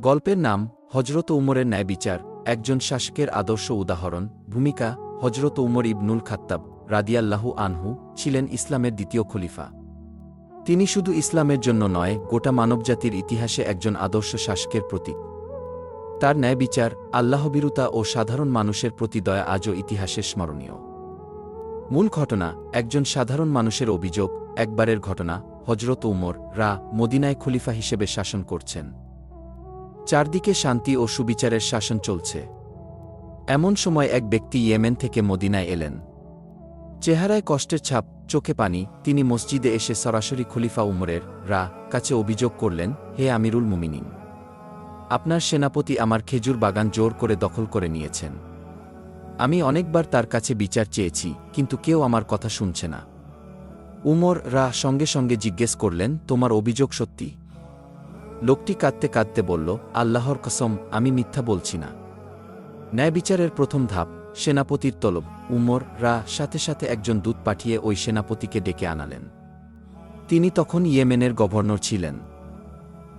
গল্পের নাম হজরত উমরের ন্যায় বিচার, একজন শাসকের আদর্শ উদাহরণ, ভূমিকা হজরত উমর ইবনুল খাত্তাব রাদিয়াল্লাহু আনহু ছিলেন ইসলামের দ্বিতীয় খলিফা। তিনি শুধু ইসলামের জন্য নয়, গোটা মানবজাতির ইতিহাসে একজন আদর্শ শাসকের প্রতীক। তার ন্যায় বিচার, আল্লাহবিরুতা ও সাধারণ মানুষের প্রতি দয়া আজও ইতিহাসে স্মরণীয়। মূল ঘটনা, একজন সাধারণ মানুষের অভিযোগ, একবারের ঘটনা হজরত উমর রা মদিনায় খলিফা হিসেবে শাসন করছেন। চারদিকে শান্তি ও সুবিচারের শাসন চলছে। এমন সময় এক ব্যক্তি ইয়েমেন থেকে মদিনায় এলেন। চেহারায় কষ্টের ছাপ, চোখে পানি, তিনি মসজিদে এসে সরাসরি খলিফা উমরের, রা, কাছে অভিযোগ করলেন, হে আমিরুল মুমিনিন, আপনার সেনাপতি আমার খেজুর বাগান জোর করে দখল করে নিয়েছেন। আমি অনেকবার তার কাছে বিচার চেয়েছি, কিন্তু কেউ আমার কথা শুনছে না। উমর, রা সঙ্গে সঙ্গে জিজ্ঞেস করলেন, তোমার অভিযোগ সত্যি? লোকটি কাঁদতে কাঁদতে বলল, আল্লাহর কসম, আমি মিথ্যা বলছি না। ন্যায় বিচারের প্রথম ধাপ, সেনাপতির তলব। উমর রা সাথে সাথে একজন দূত পাঠিয়ে ওই সেনাপতিকে ডেকে আনালেন। তিনি তখন ইয়েমেনের গভর্নর ছিলেন।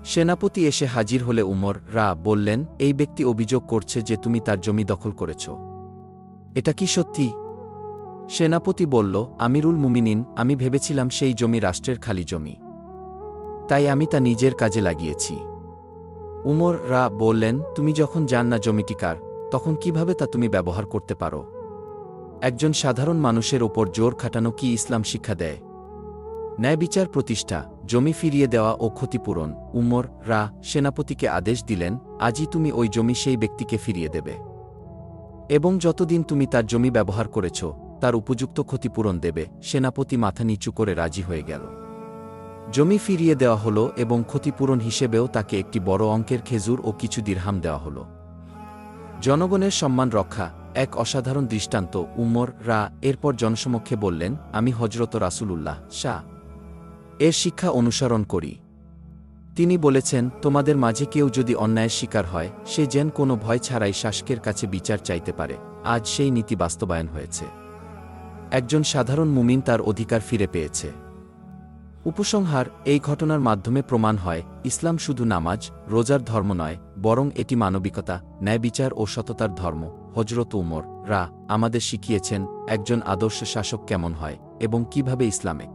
সেনাপতি এসে হাজির হলে উমর রা বললেন, এই ব্যক্তি অভিযোগ করছে যে তুমি তার জমি দখল করেছ। এটা কি সত্যি? সেনাপতি বলল, আমিরুল মুমিনিন, আমি ভেবেছিলাম সেই জমি রাষ্ট্রের খালি জমি। তাই আমি তা নিজের কাজে লাগিয়েছি। উমর রা বললেন, তুমি যখন জান না জমিটি কার, তখন কীভাবে তা তুমি ব্যবহার করতে পারো? একজন সাধারণ মানুষের ওপর জোর খাটানো কি ইসলাম শিক্ষা দেয়? ন্যায় বিচার প্রতিষ্ঠা, জমি ফিরিয়ে দেওয়া ও ক্ষতিপূরণ, উমর রা সেনাপতিকে আদেশ দিলেন, আজই তুমি ওই জমি সেই ব্যক্তিকে ফিরিয়ে দেবে। এবং যতদিন তুমি তার জমি ব্যবহার করেছ, তার উপযুক্ত ক্ষতিপূরণ দেবে, সেনাপতি মাথা নিচু করে রাজি হয়ে গেল। জমি ফিরিয়ে দেওয়া হলো এবং ক্ষতিপূরণ হিসেবেও তাকে একটি বড় অঙ্কের খেজুর ও কিছু দিরহাম দেওয়া হলো। জনগণের সম্মান রক্ষা, এক অসাধারণ দৃষ্টান্ত উমর রা, এরপর জনসমক্ষে বললেন, আমি হজরত রাসূলুল্লাহ, শাহ। এর শিক্ষা অনুসরণ করি। তিনি বলেছেন, তোমাদের মাঝে কেউ যদি অন্যায়ের শিকার হয়, সে যেন কোনো ভয় ছাড়াই শাসকের কাছে বিচার চাইতে পারে। আজ সেই নীতি বাস্তবায়ন হয়েছে। একজন সাধারণ মুমিন তার অধিকার ফিরে পেয়েছে। উপসংহার এই ঘটনার মাধ্যমে প্রমাণ হয়, ইসলাম শুধু নামাজ, রোজার ধর্ম নয়, বরং এটি মানবিকতা, ন্যায় বিচার ও সততার ধর্ম। হজরত উমর, রা, আমাদের শিখিয়েছেন একজন আদর্শ শাসক কেমন হয় এবং কীভাবে ইসলামিক?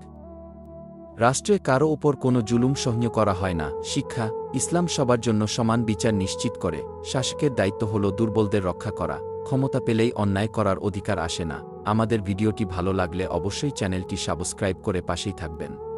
রাষ্ট্রে কারও ওপর কোনো জুলুম সহ্য করা হয় না। শিক্ষা, ইসলাম সবার জন্য সমান বিচার নিশ্চিত করে। শাসকের দায়িত্ব হল দুর্বলদের রক্ষা করা। ক্ষমতা পেলেই অন্যায় করার অধিকার আসে না। আমাদের ভিডিওটি ভালো লাগলে অবশ্যই চ্যানেলটি সাবস্ক্রাইব করে পাশেই থাকবেন।